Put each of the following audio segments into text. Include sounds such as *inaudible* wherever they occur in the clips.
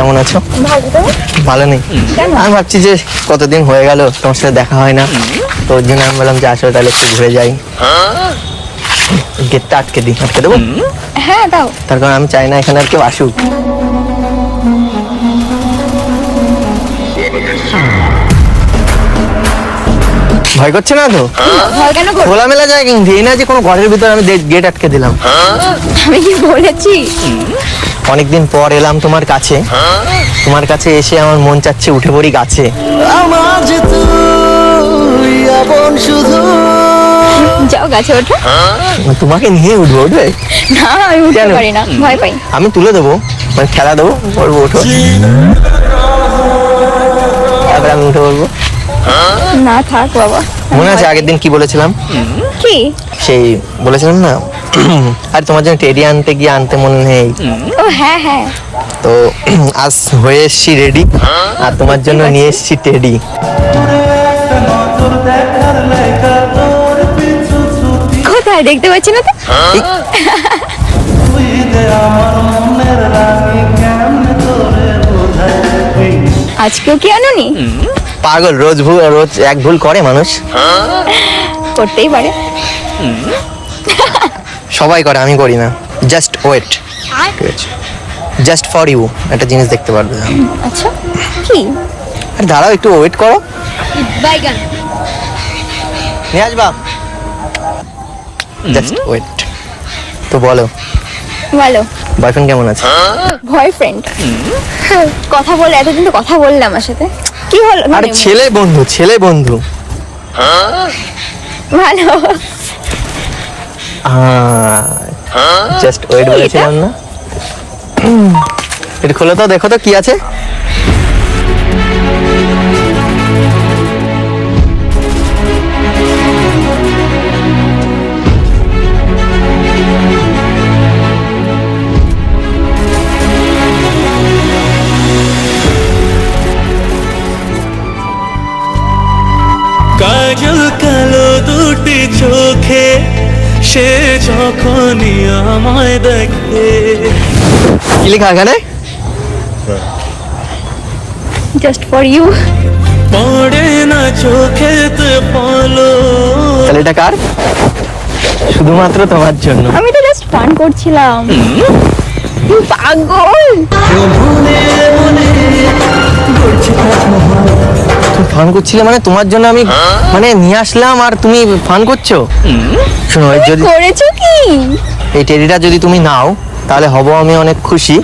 কেমন আছো? ভালো নেই। আমি ভাবছি যে কতদিন হয়ে গেল তোমার সাথে দেখা হয় না। তো ওর জন্য আমি বললাম যে আসো তাহলে একটু ঘুরে যাই। গেটটা আটকে দিই আটকে দেবো? হ্যাঁ দাও। তার কারণ আমি চাই না এখানে আর কেউ আসুক। ভয় করছে না তো? খোলামেলা জায়গা কিন্তু এই না যে কোনো ঘরের ভিতর আমি গেট আটকে দিলাম। আমি কি বলেছি? অনেকদিন পর এলাম তোমার কাছে। তোমার কাছে এসে আমার মন চাচ্ছে উঠে পড়ি গাছে। আমার যে তুই আপন শুধু। যাও গাছে ওঠো। তোমাকে নিয়ে উঠবো উঠবে? না আমি উঠতে পারি না ভয় পাই। আমি তুলে দেবো মানে খেলা দেবো বলব ওঠো তারপরে আমি উঠে বলব না থাক বাবা। মনে আছে আগের দিন কি বলেছিলাম? কি? সেই বলেছিলাম না? *coughs* আর তোমার জন্য টেডি আনতে গিয়ে আনতে মনে নেই। ও হ্যাঁ হ্যাঁ। তো *coughs* আজ হয়ে এসছি রেডি আর তোমার জন্য নিয়ে এসছি টেডি কোথায়? দেখতে পাচ্ছি না তো? আজকেও কি আনোনি? পাগল রোজ ভুল রোজ এক ভুল করে মানুষ। করতেই পারে। সবাই করে আমি করি না। জাস্ট ওয়েট ঠিক আছে। জাস্ট ফর ইউ একটা জিনিস দেখতে পারবে। আচ্ছা কি? আর দাঁড়াও একটু ওয়েট করো। বাইগান নিয়ে আসবা। জাস্ট ওয়েট তো বলো ভালো বয়ফ্রেন্ড কেমন আছে? বয়ফ্রেন্ড কথা বলে এতদিন তো কথা বললে আমার সাথে। কি হলো? আরে মানে, ছেলে বন্ধু ছেলে বন্ধু। ভালো। Just wait? বলেছিলাম না এটা খোলো তো দেখো তো কি আছে যখনই আমায় দেখে কি লেখা এখানে? জাস্ট ফর ইউ পড়ে না চোখেতে পলো। তাহলে এটা কার? শুধুমাত্র তোমার জন্য। আমি তো জাস্ট ফান করছিলাম। তুমি পাগল। তুমি ফান করছিলে মানে তোমার জন্য আমি মানে নিয়ে আসলাম আর তুমি ফান করছ? শোনো এই যদি করেছ কি? এই টেডিটা যদি তুমি নাও তাহলে হব আমি অনেক খুশি।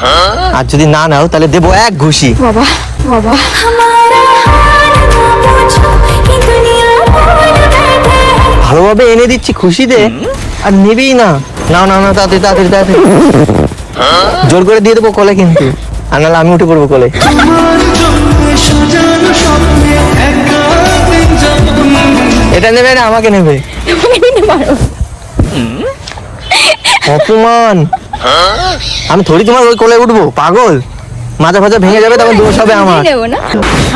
আর যদি না নাও তাহলে দেবো এক ঘুষি। বাবা বাবা। ভালোভাবে এনে দিচ্ছি খুশিতে আর নেবেই না। নাও নাও না তাড়াতাড়ি তাড়াতাড়ি তাড়াতাড়ি। জোর করে দিয়ে দেবো কলে কিন্তু। আর নাহলে আমি উঠে পড়ব কোলে। এটা নেবে না আমাকে নেবে? অপমান। আমি থোড়ি তোমার ওই কোলে উঠবো পাগল। মাজা ফাজা ভেঙে যাবে তখন দোষ হবে আমার। না।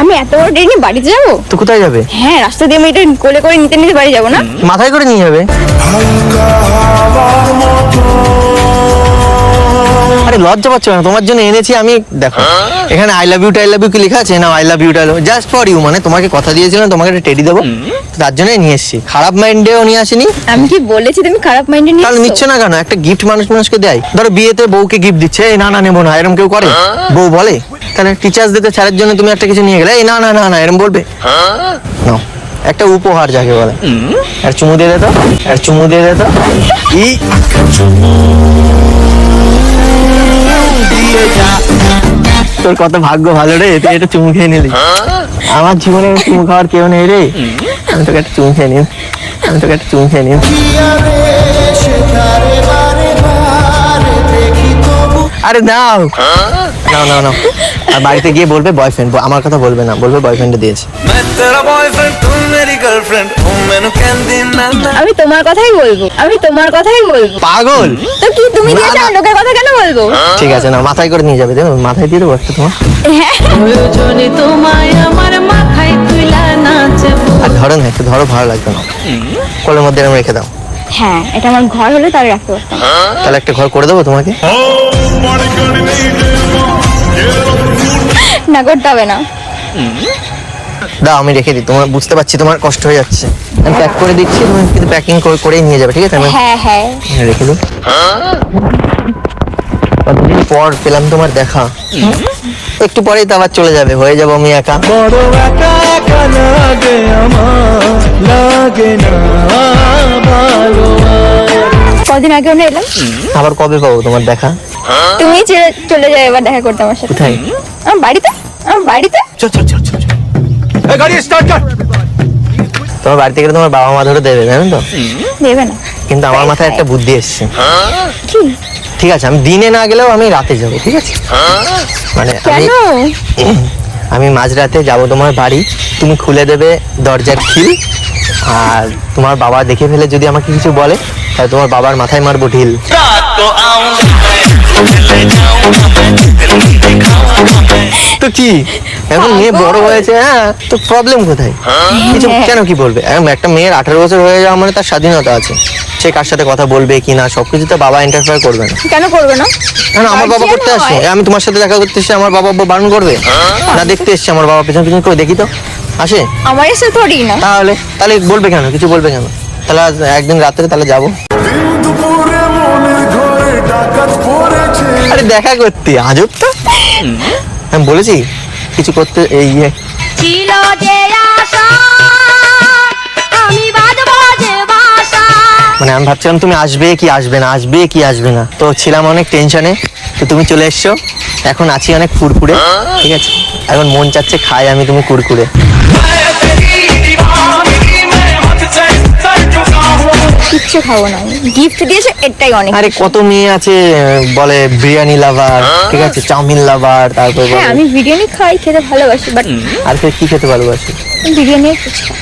আমি এত বড় ডেট নিয়ে বাড়িতে যাব? তো কোথায় যাবে? হ্যাঁ রাস্তা দিয়ে আমি এটা কোলে করে নিতে নিতে বাড়ি যাব না? মাথায় করে নিয়ে যাবে। আরে লজ্জা পাচ্ছ না তোমার জন্য এনেছি আমি দেখো। এখানে I love you I love you কি লেখা আছে? না I love you I love just for you মানে তোমাকে কথা দিয়েছিলাম তোমাকে একটা টেডি দেবো। তার জন্যই নিয়ে এসেছি। খারাপ মাইন্ডেও নিয়ে আসিনি। আমি কি বলেছি তুমি খারাপ মাইন্ডে নিয়ে তাহলে নিচ্ছ না কেন? একটা গিফট মানুষ মানুষকে দেয়। ধরো বিয়েতে বউকে গিফট দিচ্ছে এই না না নেব না। এরকম কেউ করে? বউ বলে? তাহলে টিচার্স দিতে স্যারের জন্য তুমি একটা কিছু নিয়ে গেলে এই না না না না এরকম বলবে? নাও। একটা উপহার যাকে বলে। আর চুমু দিয়ে দে তো। আর চুমু দিয়ে দে তো। ই। তোর কত ভাগ্য ভালো রে, তুই এটা চুমু খেয়ে নিলি। আমার জীবনে চুমু খাওয়ার কেউ নেই রে। আমি তোকে একটা চুমু খেয়ে নিন আমি তোকে একটা চুমু খেয়ে নিন আরে নাও না না না আর বাড়িতে গিয়ে বলবে বয়ফ্রেন্ড আমার কথা বলবে না বলবে বয়ফ্রেন্ড দিয়েছে। আমি তোমার কথাই বলব আমি তোমার কথাই বলব। পাগল? তো কি তুমি দিয়েছ লোকের কথা কেন বলব? ঠিক আছে না মাথায় করে নিয়ে যাবে দেখো মাথায় দিয়ে দেবো একটা তোমার। হ্যাঁ। তোমায় আমার মাথায় আর ধরো না একটু ধরো ভালো লাগবে না। কোলের মধ্যে রেখে দাও। হ্যাঁ এটা আমার ঘর হলে তাহলে রাখতে পারতাম। তাহলে একটা ঘর করে দেবো তোমাকে? না করতে হবে না। দাও আমি রেখে দিই। তোমার বুঝতে পারছি তোমার কষ্ট হয়ে যাচ্ছে। আমি প্যাক করে দিচ্ছি তুমি কিন্তু প্যাকিং করেই নিয়ে যাবে ঠিক আছে? আমি হ্যাঁ হ্যাঁ। রেখে দিই। কতদিন পর পেলাম তোমার দেখা। একটু পরেই তো আবার চলে যাবে হয়ে যাব আমি একা। বড় একা একা লাগে আমার লাগে না কদিন আগে আমরা এলাম? আবার কবে পাবো তোমার দেখা? তুমি চলে যাও এবার দেখা করতে আমার সাথে। কোথায়? আমার বাড়িতে? আমার বাড়িতে? চল চল চল চল এই গাড়ি স্টার্ট কর তোমার বাড়ি থেকে তোমার বাবা মা ধরে দেবে জানো তো? দেবে না। কিন্তু আমার মাথায় একটা বুদ্ধি এসছে। কি? ঠিক আছে আমি দিনে না গেলেও আমি রাতে যাব ঠিক আছে? মানে আমি কেন? আমি মাঝরাতে যাব তোমার বাড়ি তুমি খুলে দেবে দরজার খিল আর তোমার বাবা দেখে ফেলে যদি আমাকে কিছু বলে তাহলে তোমার বাবার মাথায় মারবো ঢিল। তো কি? এখন মেয়ে বড় হয়েছে হ্যাঁ তো প্রবলেম কোথায়? কিছু কেন কি বলবে? এখন একটা মেয়ের আঠারো বছর হয়ে যাওয়া মানে তার স্বাধীনতা আছে। সে কার সাথে কথা বলবে কি না সবকিছু তো বাবা ইন্টারফেয়ার করবে না। কেন করবে না? কেন আমার বাবা করতে আসে আমি তোমার সাথে দেখা করতে এসে আমার বাবা আব্বা বারণ করবে। না দেখতে এসছে আমার বাবা পেছন পেছন করে দেখি তো। আসে? আমার এসে থোড়ি না। তাহলে তাহলে বলবে কেন? কিছু বলবে কেন? তাহলে একদিন রাত্রে তাহলে যাব। আরে দেখা করতে আজব তো। আমি বলেছি কিছু করতে এই ইয়ে। ছিল যে আশা আমি বাজবো যে বাসা। মানে আমি ভাবছিলাম তুমি আসবে কি আসবে না আসবে কি আসবে না। তো ছিলাম অনেক টেনশনে তো তুমি চলে এসছো। এখন আছি অনেক কুরকুরে ঠিক আছে? এখন মন চাচ্ছে খাই আমি তুমি কুরকুরে। কিচ্ছু খাব না। গিফট দিয়েছে এটাই অনেক আরে কত মেয়ে আছে বলে বিরিয়ানি লাভার ঠিক আছে চাউমিন লাভার তারপর হ্যাঁ আমি বিরিয়ানি খাই খেতে ভালোবাসি বাট আর কে কি খেতে ভালোবাসি? বিরিয়ানি ফুচকা।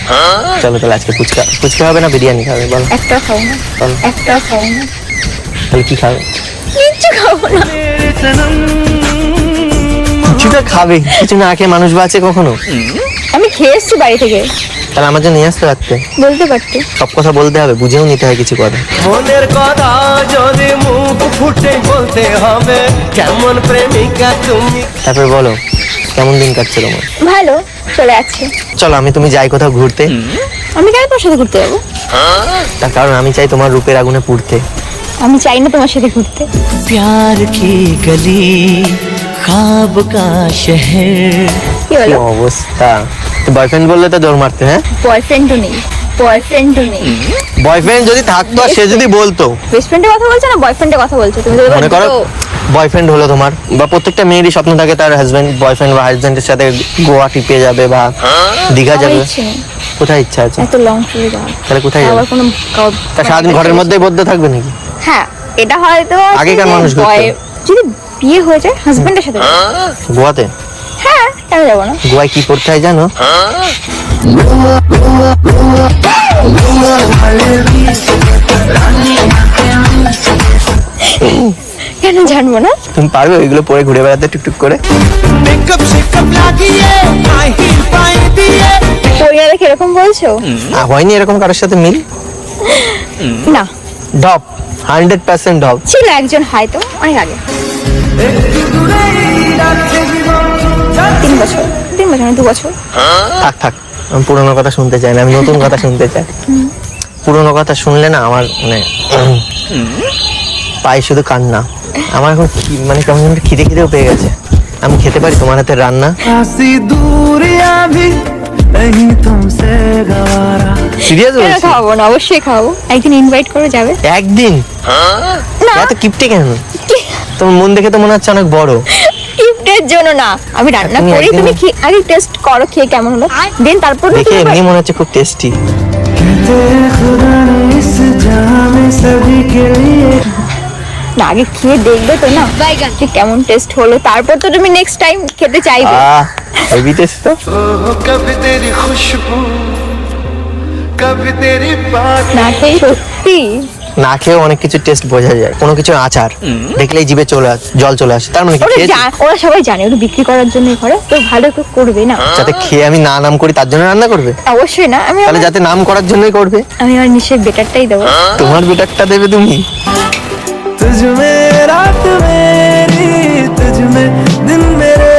চলো তাহলে আজকে ফুচকা ফুচকা হবে না বিরিয়ানি খাবে বলো। একটা খাব না বলো। একটা খাব না। তাহলে কি খাবে? কিচ্ছু খাব না। কিছু তো খাবে কিছু না খেয়ে মানুষ বাঁচে কখনো? আমি খেয়ে এসছি বাড়ি থেকে। তাহলে আমার জন্য নিয়ে আসতে পারতে? বলতে পারতে। সব কথা বলতে হবে বুঝেও নিতে হয় কিছু কথা। মনের কথা যদি মুখ ফুটে বলতে হবে কেমন প্রেমিকা তুমি? তারপর বলো কেমন দিন কাটছে তোমার? ভালো চলে আছে চলো আমি তুমি যাই কোথাও ঘুরতে। আমি কেন তোমার সাথে ঘুরতে যাব? তার কারণ আমি চাই তোমার রূপের আগুনে পুড়তে। আমি চাই না তোমার সাথে ঘুরতে। প্যার কি গলি খাব কা শহর? কি অবস্থা? বয়ফ্রেন্ড বললে তো জোর মারতে হ্যাঁ? বয়ফ্রেন্ডও নেই বয়ফ্রেন্ডও নেই। বয়ফ্রেন্ড যদি থাকতো সে যদি বলতো। বেস্ট ফ্রেন্ডের কথা বলছো না বয়ফ্রেন্ডের কথা বলছো? তুমি তো মনে করো বয়ফ্রেন্ড হলো তোমার বা প্রত্যেকটা মেয়েরই স্বপ্ন থাকে তার হাজবেন্ড বয়ফ্রেন্ড বা হাজবেন্ডের সাথে গোয়া যাবে বা দীঘা যাবে। কোথায় ইচ্ছা আছে? এত লং তাহলে কোথায় যাবে? কোনো তা সারাদিন ঘরের মধ্যেই বদ্ধ থাকবে নাকি? হ্যাঁ এটা হয়তো আগেকার মানুষ যদি বিয়ে হয়ে যায় হাজবেন্ডের সাথে গোয়াতে? কেন যাব না। গোয়ায় কি পড়তে হয় জানো? কেন জানব না? তুমি পারবে ওইগুলো পরে ঘুরে বেড়াতে টুকটুক করে? মেকআপ শেকআপ লাগিয়ে হাই হিল পায়ে দিয়ে। পরিবারে কীরকম বলছো? হয়নি এরকম কারোর সাথে মিল? না। ডপ হান্ড্রেড পার্সেন্ট ডপ ছিল একজন হয়তো অনেক আগে। বছর তিন বছর দু বছর। থাক থাক আমি পুরোনো কথা শুনতে চাই না আমি নতুন কথা শুনতে চাই। পুরোনো কথা শুনলে না আমার মানে পায়ে শুধু কান্না। আমার এখন মানে কেমন যেন খিদে খিদেও পেয়ে গেছে। আমি খেতে পারি তোমার হাতে রান্না? সিরিয়াস বলছি খাব অবশ্যই খাব একদিন ইনভাইট করে যাবে। একদিন? না। এত কিপটে কেন? তোমার মন দেখে তো মনে হচ্ছে অনেক বড়। পেটের জন্য না। আমি রান্না করি তুমি আগে টেস্ট করো খেয়ে কেমন হলো? দেন তারপর দেখে এমনি মনে হচ্ছে খুব টেস্টি না আগে খেয়ে দেখবে তো না যে কেমন টেস্ট হলো। তারপর তো তুমি নেক্সট টাইম খেতে চাইবে। হেভি টেস্ট তো। কবি তেরি খুশবু কবি তেরি বাত না সত্যি। না খেয়েও অনেক কিছু টেস্ট বোঝা যায় কোনো কিছু আচার দেখলেই জিভে চলে আসে জল চলে আসে তার মানে কি ওরা খেয়েছি? জা- ওরা সবাই জানে ওরা বিক্রি করার জন্য করে তো ভালো করে করবে না যাতে খেয়ে আমি না নাম করি তার জন্য রান্না করবে অবশ্যই না আমি তাহলে আমার- যাতে নাম করার জন্যই করবে আমি আমার নিশ্চয়ই বেটারটাই দেবো তোমার বেটারটা দেবে তুমি तुझ में रात मेरी तुझ में दिन मेरे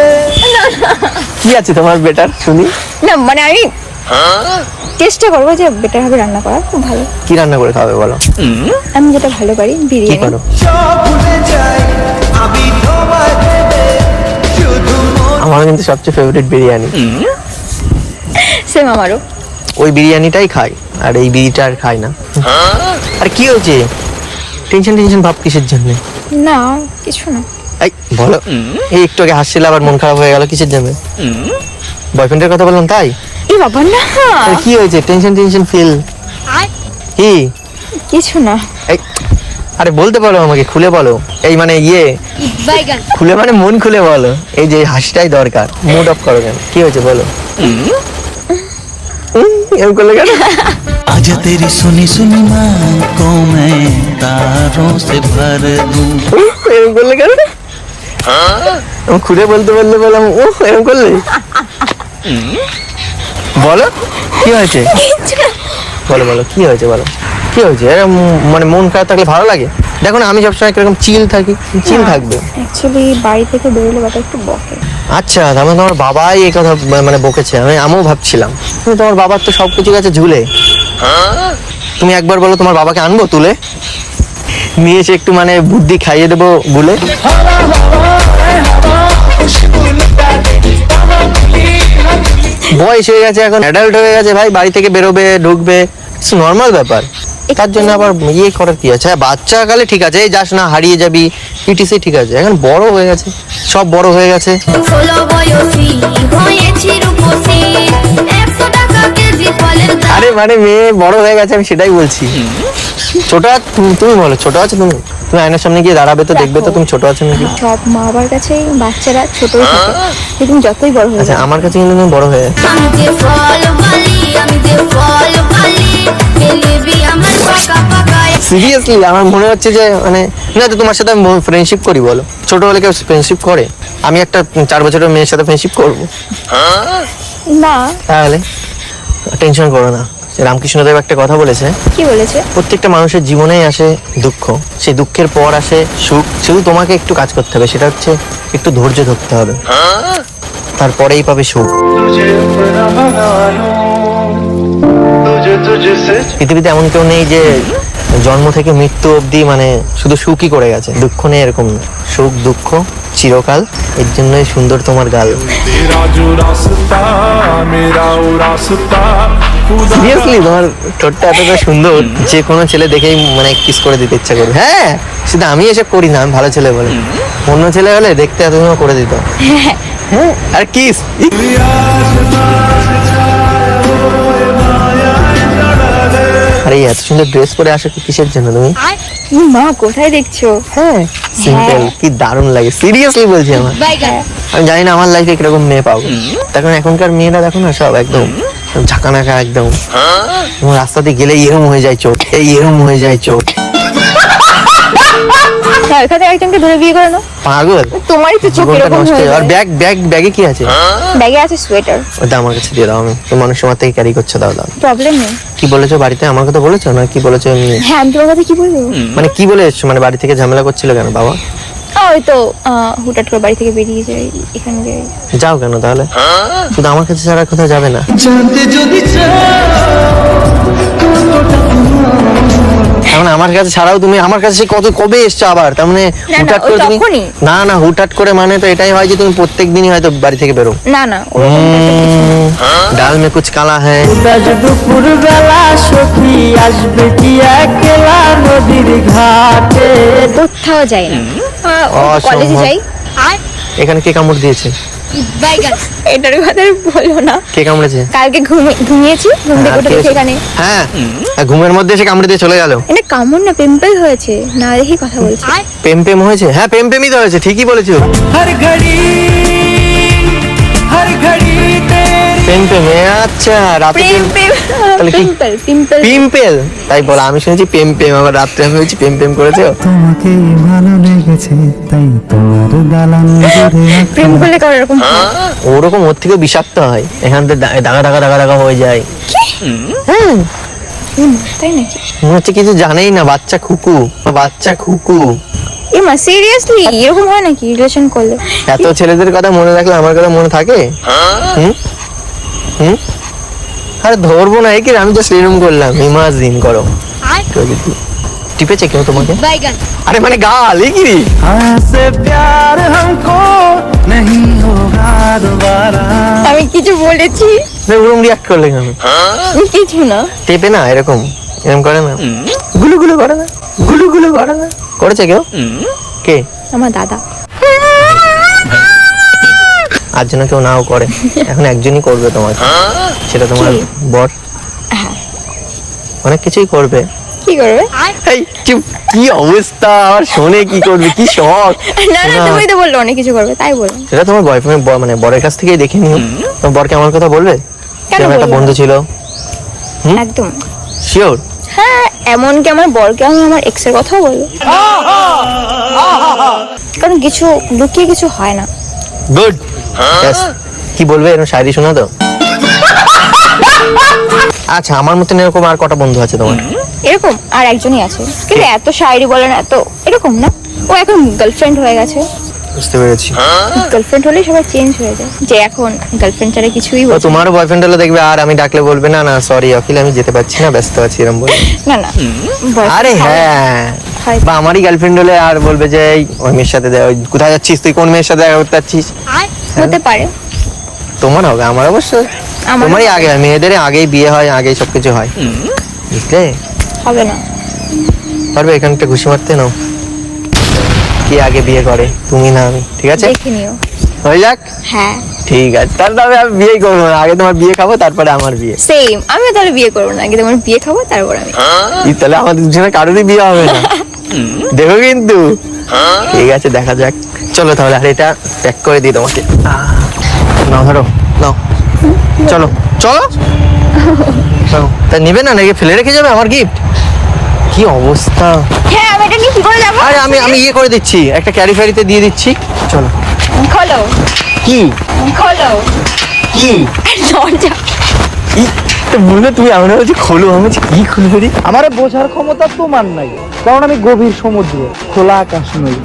কি আছে তোমার বেটার শুনি না মানে আমি চেষ্টা করব যে বেটার হবে রান্না করা খুব ভালো। কি রান্না করে খাবে বলো? আমি যেটা ভালো পারি বিরিয়ানি। আমার কিন্তু সবচেয়ে ফেভারিট বিরিয়ানি। সেম আমারও। ওই বিরিয়ানিটাই খাই আর এই বিড়িটা আর খাই না। আর কি হয়েছে? টেনশন টেনশন ভাব কিসের জন্য? না কিছু না। এই বলো। এই একটু আগে হাসছিলে আবার মন খারাপ হয়ে গেল কিসের জন্য? বয়ফ্রেন্ডের কথা বললাম তাই? এই বাবা না আরে কি হয়েছে টেনশন টেনশন ফিল কি কিছু না এই আরে বলতে পারো আমাকে খুলে বলো এই মানে ইয়ে খুলে মানে মন খুলে বলো এই যে হাসিটাই দরকার মুড অফ করো কেন কি হয়েছে বলো উম, এরকম করলে কেন आज तेरी सुनी सुनी माँ को मैं तारों से भर दूं উহ, এরকম করলে কেন আমি খুলে বলতে বলতে বললাম ও এরকম করলে বলো কি হয়েছে? বলো বলো কি হয়েছে বলো? কি হয়েছে? মানে মন খারাপ থাকলে ভালো লাগে? দেখো না আমি সবসময় কীরকম চিল থাকি চিল থাকবে। অ্যাকচুয়ালি বাড়ি থেকে বেরোলে বাবা একটু বকে। আচ্ছা তার মানে তোমার বাবাই এই কথা মানে বকেছে। আমি আমিও ভাবছিলাম। কিন্তু তোমার বাবার তো সব কিছু কাছে ঝুলে। তুমি একবার বলো তোমার বাবাকে আনব তুলে? নিয়ে এসে একটু মানে বুদ্ধি খাইয়ে দেবো বলে বয়স হয়ে গেছে এখন অ্যাডাল্ট হয়ে গেছে ভাই বাড়ি থেকে বেরোবে ঢুকবে নর্মাল ব্যাপার। তার জন্য আবার ইয়ে করার কি আছে? হ্যাঁ বাচ্চা কালে ঠিক আছে এই যাস না হারিয়ে যাবি ইটিসি ঠিক আছে। এখন বড় হয়ে গেছে সব বড় হয়ে গেছে। আরে মানে মেয়ে বড় হয়ে গেছে আমি সেটাই বলছি। ছোট তুমি বলো ছোট আছো তুমি? তুমি আয়নার সামনে গিয়ে দাঁড়াবে তো দেখবে তো তুমি ছোট আছো নাকি? সব মা বাবার কাছেই বাচ্চারা ছোটই থাকে তুমি যতই বড় হয়ে আচ্ছা যাও। আমার কাছে কিন্তু তুমি বড় হয়ে গেছো। আমি যে ফল বালি আমি যে ফল বালি এলেবি আমার পাকা পাকা। সিরিয়াসলি আমার মনে হচ্ছে যে মানে না তো তোমার সাথে আমি ফ্রেন্ডশিপ করি বলো। ছোট হলে কেউ ফ্রেন্ডশিপ করে? আমি একটা চার বছরের মেয়ের সাথে ফ্রেন্ডশিপ করব। না। তাহলে? টেনশন করো না। রামকৃষ্ণদেব একটা কথা বলেছে। কি বলেছে? প্রত্যেকটা মানুষের জীবনেই আসে দুঃখ। সেই দুঃখের পর আসে সুখ। শুধু তোমাকে একটু কাজ করতে হবে সেটা হচ্ছে একটু ধৈর্য ধরতে হবে। তারপরেই পাবে সুখ। পৃথিবীতে এমন কেউ নেই যে জন্ম থেকে মৃত্যু অবধি মানে শুধু সুখই করে গেছে। দুঃখ নেই এরকম সুখ দুঃখ চিরকাল। এর জন্যই সুন্দর তোমার গাল। সিরিয়াসলি তোমার ঠোঁটটা এতটা সুন্দর যে কোনো ছেলে দেখেই মানে কিস করে দিতে ইচ্ছা করবে। হ্যাঁ শুধু আমি এসব করি না আমি ভালো ছেলে বলে। অন্য ছেলে হলে দেখতে এত করে দিত। হ্যাঁ, আর কিস আরে এত সুন্দর ড্রেস পরে আসো কিসের জন্য তুমি? মা কোথায় দেখছ? হ্যাঁ সিম্পল হ্যাঁ। কি দারুণ লাগে সিরিয়াসলি বলছি আমার। আমি জানি না আমার লাইফে কীরকম মেয়ে পাবো। তখন এখনকার মেয়েরা দেখো না সব একদম ঝাঁকানাকা একদম। রাস্তা দিয়ে গেলে এরম হয়ে যায় এই এরম হয়ে যায় হ্যাঁ একজনকে ধরে বিয়ে করে নাও। পাগল? তোমারই তো চোখ এরকম আর ব্যাগ ব্যাগ ব্যাগে কি আছে? ব্যাগে আছে সোয়েটার। ওটা আমার কাছে দিয়ে দাও আমি। তো মানুষ সময় থেকে ক্যারি করছে দাও দাও। প্রবলেম নেই। কি বলেছ বাড়িতে? আমার কথা বলেছ? না কি বলেছ এমনি? হ্যাঁ আমি তোমার কথা কি বলব? মানে কি বলে এসছো মানে বাড়ি থেকে ঝামেলা করছিল কেন বাবা? ওই তো আহ, করে বাড়ি থেকে বেরিয়ে যাই এখানে যাই। যাও কেন তাহলে? শুধু আমার কাছে ছাড়া কোথাও যাবে না। জানতে যদি তার মানে আমার কাছে ছাড়াও তুমি আমার কাছে কত কবে এসছো আবার? তার মানে হুটহাট করে তুমি না না হুটহাট করে মানে তো এটাই হয় যে তুমি প্রত্যেক দিনই হয়তো বাড়ি থেকে বেরো। না না কিছু। ডাল মে কুচ কালা হ্যায়। দুপুর বেলা সখী আসবে কি একলা নদীর ঘাটে? কোথাও যায় না। কলেজে যাই। আর এখানে কে কামড় দিয়েছে? কালকে হ্যাঁ, হ্যাঁ ঘুমের মধ্যে এসে কামড়ে দিয়ে চলে কামড় না হয়েছে। না কথা পেম হয়েছে? হ্যাঁ পেম তো হয়েছে ঠিকই বলেছ। হর ঘড়ি হর ঘড়ি প্রেম প্রেম আচ্ছা রাতে প্রেম প্রেম তাহলে কি? Pimple pimple. তাই বলো আমি শুনেছি প্রেম প্রেম আবার রাত্রে আমি বলছি প্রেম প্রেম করেছ। তোমাকে ভালো লেগেছে তাই তোমার দালান জুড়ে প্রেম করলে কারও এরকম হয়? ওরকম ওর থেকেও বিষাক্ত হয়। এখান থেকে দা- দাগা দাগা দাগা দাগা হয়ে যায়। হ্যাঁ। তাই নাকি? মনে হচ্ছে কিছু জানেই না বাচ্চা খুকু বাচ্চা খুকু। এ মা সিরিয়াসলি এরকম হয় নাকি রিলেশন করলে? এত ছেলেদের কথা মনে রাখলে আমার কথা মনে থাকে? হুম? হুম? আরে ধরবো না একে আমি জাস্ট এরম করলাম। ইমাজিন করো। টিপেছে কেউ তোমাকে? আরে মানে গাল কি আমি কিছু বলেছি। ওরকম রিয়াক্ট করলে আমি কিছু না। টেপে না এরকম। এরকম করে না। গুলু গুলু করে না। গুলু গুলু করে না। করেছে কেউ? কে? আমার দাদা। আর জন্য কেউ নাও করে। *laughs* এখন একজনই করবে তোমাকে। সেটা তোমার বর। অনেক কিছুই করবে। কি করবে? এই চুপ। কি অবস্থা? আর শোনে কি করবে? কি শখ? না না তুমি তো বলল অনেক কিছু করবে তাই সেটা তোমার বয়ফ্রেন্ড মানে বরের কাছ থেকেই দেখে নিও। তোমার বরকে আমার কথা বলবে? কেন আমার একটা বন্ধু ছিল। একদম। শিওর হ্যাঁ এমনকি আমার বরকে আমি আমার এক্সের কথাও বলব। কারণ কিছু লুকিয়ে কিছু হয় না। গুড কি বলবে? এরকম শায়রি শোনা তো। আচ্ছা আমার মতন এরকম আর কটা বন্ধু আছে তোমার? এরকম আর একজনই আছে। কিন্তু এত শায়রি বলে না এত এরকম না। ও এখন গার্লফ্রেন্ড হয়ে গেছে। বুঝতে পেরেছি। গার্লফ্রেন্ড হলে সবাই চেঞ্জ হয়ে যায়। যে এখন গার্লফ্রেন্ড ছাড়া কিছুই বোঝে তোমারও বয়ফ্রেন্ড হলে দেখবে আর আমি ডাকলে বলবে না না সরি অখিল আমি যেতে পারছি না ব্যস্ত আছি এরকম বলবে না না। আরে হ্যাঁ। বা আমারই গার্লফ্রেন্ড হলে আর বলবে যে ওই মেয়ের সাথে কোথায় যাচ্ছিস? তুই কোন মেয়ের সাথে দেখা করতে যাচ্ছিস? হতে পারে। তোমার হবে আমার অবশ্য। তোমারই আগে হয় মেয়েদের আগেই বিয়ে হয় আগেই সবকিছু হয়। বুঝলে? হবে না। পারবে এখানটা ঘুষি মারতে? নাও। কে আগে বিয়ে করে? তুমি না আমি ঠিক আছে? দেখে নিও। হয়ে যাক? হ্যাঁ। ঠিক আছে। তাহলে আমি বিয়েই করব না। আগে তোমার বিয়ে খাব তারপরে আমার বিয়ে। সেম আমিও তাহলে বিয়ে করব না। আগে তোমার বিয়ে খাব তারপর আমি। তাহলে আমাদের দুজনে কারোরই বিয়ে হবে না। দেখো কিন্তু। ঠিক আছে দেখা যাক। চলো তাহলে আর এটা প্যাক করে দিই তোমাকে। আহ, নাও ধরো নাও। চলো চলো। তা নিবে না নাকি? ফেলে রেখে যাবে আমার গিফট কি অবস্থা? হ্যাঁ আমি এটা নিয়ে কি করে যাব। আরে আমি আমি ইয়ে করে দিচ্ছি একটা ক্যারি ফ্যারিতে দিয়ে দিচ্ছি। চলো। খোলো। কি? খোলো। কি? দরজা। কি? তো বললে তুমি আমরা বলছি খোলো আমি বলছি, কি খুলবো রে? আমার বোঝার ক্ষমতা তোমার নাই কারণ আমি গভীর সমুদ্র খোলা আকাশ নই।